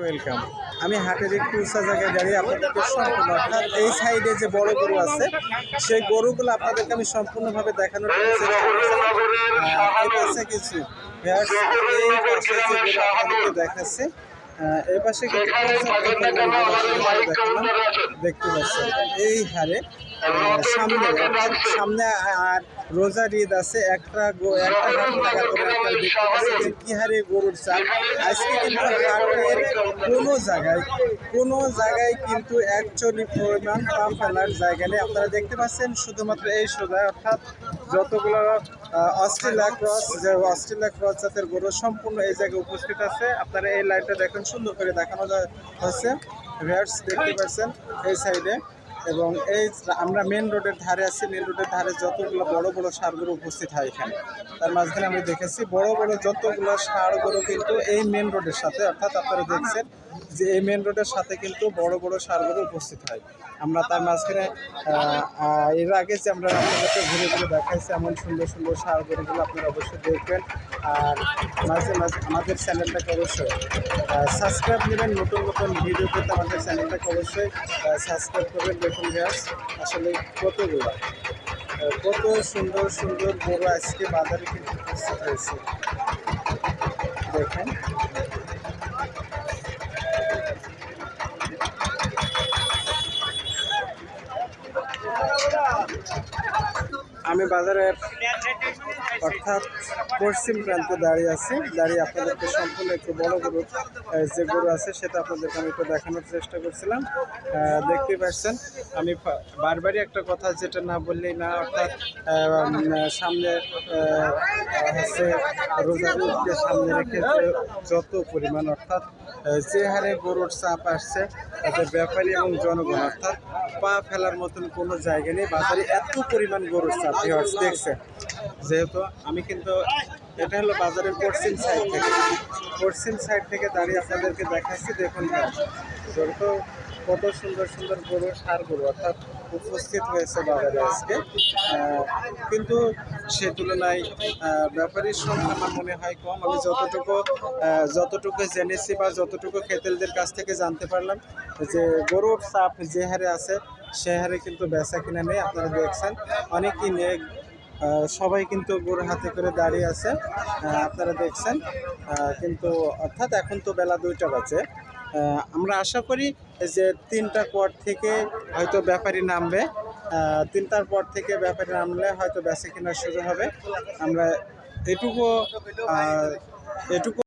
Welcome আমি হাটের একটু উঁচা জায়গায় দাঁড়িয়ে আপনাদেরকে সম্পূর্ণ অর্থাৎ এই সাইডে যে বড় গরু আছে, সেই গরুগুলো আপনাদেরকে আমি সম্পূর্ণভাবে দেখানোর চেষ্টা কিছু আপনাদেরকে দেখাচ্ছে এই পাশে। দেখতে পাচ্ছেন, এই হারে সামনে সামনে আর রোজার ঈদ আছে একটা একটা হাট টাকা করে আপনারা দেখতে পাচ্ছেন যে কি হারে গরুর চাপ আজকে কিন্তু হাটের কোনো জায়গায় কোনো জায়গায় কিন্তু একচল্লিশ পরিমাণ পা ফেলার জায়গা নেই। আপনারা দেখতে পাচ্ছেন শুধুমাত্র এই সোজায় অর্থাৎ যতগুলো অস্ট্রেলিয়া ক্রস যে অস্ট্রেলিয়া ক্রস জাতের গরু সম্পূর্ণ এই জায়গায় উপস্থিত আছে। আপনারা এই লাইনটা দেখেন সুন্দর করে দেখানো হচ্ছে ভিউয়ার্স দেখতে পাচ্ছেন এই সাইডে। এবং এই আমরা মেন রোডের ধারে আছি মেন রোডের ধারে যতগুলো বড় বড় সারগুলো উপস্থিত হয় এখানে। তার মাঝখানে আমি দেখেছি, বড় বড় যতগুলো সারগুলো কিন্তু এই মেন রোডের সাথে, অর্থাৎ আপনারা দেখছেন যে এই মেন রোডের সাথে কিন্তু বড় বড় সারগুলো উপস্থিত হয়। আমরা তার মাঝখানে এর আগে যে আমরা আপনাদেরকে ঘুরে ঘুরে দেখাইছি, এমন সুন্দর সুন্দর সারগুলোগুলো আপনারা অবশ্যই দেখবেন। আর মাঝে মাঝে আমাদের চ্যানেলটাকে অবশ্যই সাবস্ক্রাইব নেবেন। নতুন নতুন ভিডিও পেতে আমাদের চ্যানেলটাকে অবশ্যই সাবস্ক্রাইব করবেন। দেখুন গ্যাস আসলে কতগুলো কত সুন্দর সুন্দর গরু আজকে বাজারে কিন্তু উপস্থিত হয়েছে। দেখেন। আমি বাজারে অর্থাৎ পশ্চিম প্রান্তে দাঁড়িয়ে আছি। দাঁড়িয়ে আপনাদেরকে সম্পূর্ণ একটু বড় গরু যে গরু আছে সেটা আপনাদেরকে আমি একটু দেখানোর চেষ্টা করছিলাম। আহ, দেখতেই পাচ্ছেন আমি বারবারই একটা কথা যেটা না বললেই না অর্থাৎ সামনে হচ্ছে রোজার ঈদকে সামনে রেখে যত পরিমাণ অর্থাৎ যে হারে গরুর চাপ আসছে ব্যাপারী এবং জনগণ অর্থাৎ পা ফেলার মতন কোনো জায়গা নেই। বাজারে এত পরিমাণ গরুর চাপ দেখছে যেহেতু আমি কিন্তু এটা হলো বাজারের পশ্চিম সাইড থেকে। পশ্চিম সাইড থেকে দাঁড়িয়ে আপনাদেরকে দেখাচ্ছি, দেখুন যেহেতু কত সুন্দর সুন্দর গরু সার গরু অর্থাৎ উপস্থিত হয়েছে বাজারে আজকে। কিন্তু সে তুলনায় ব্যাপারীর সংখ্যা আমার মনে হয় কম। আমি যতটুকু যতটুকু জেনেছি বা যতটুকু খেতেলদের কাছ থেকে জানতে পারলাম, যে গরুর চাপ যে হারে আছে, সে হারে কিন্তু বেচা কিনা নেই। আপনারা দেখছেন, অনেকই সবাই কিন্তু গরু হাতে করে দাঁড়িয়ে আছে। আপনারা দেখছেন। কিন্তু অর্থাৎ এখন তো বেলা দুইটা বাজে। আমরা আশা করি যে তিনটার পর থেকে হয়তো ব্যাপারী নামবে। তিনটার পর থেকে ব্যাপারী নামলে হয়তো বেচা কেনা শুরু হবে। আমরা এটুকু এটুকু